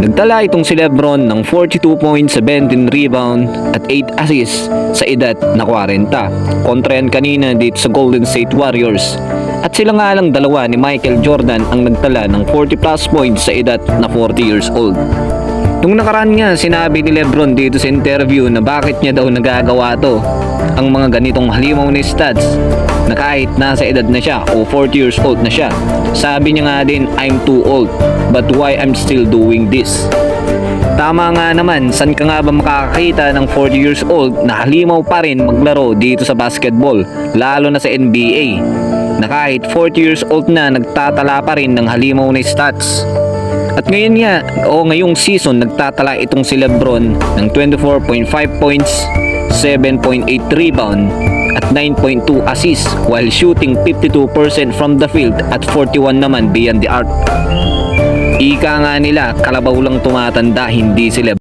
Nagtala itong si Lebron ng 42 points, 17 rebound at 8 assists sa edad na 40. Kontra yan kanina dito sa Golden State Warriors. At sila nga lang dalawa ni Michael Jordan ang nagtala ng 40 plus points sa edad na 40 years old. Nung nakaraan nga, sinabi ni Lebron dito sa interview na bakit niya daw nagagawa to ang mga ganitong halimaw na stats na kahit nasa edad na siya o 40 years old na siya. Sabi niya nga din, I'm too old, but why I'm still doing this? Tama nga naman, saan ka nga ba makakakita ng 40 years old na halimaw pa rin maglaro dito sa basketball, lalo na sa NBA, na kahit 40 years old na nagtatala pa rin ng halimaw na stats. At ngayon nga, o ngayong season, nagtatala itong si Lebron ng 24.5 points, 7.8 rebound, at 9.2 assists while shooting 52% from the field at 41 naman beyond the arc. Ika nga nila, kalabaw lang tumatanda, hindi si Lebron.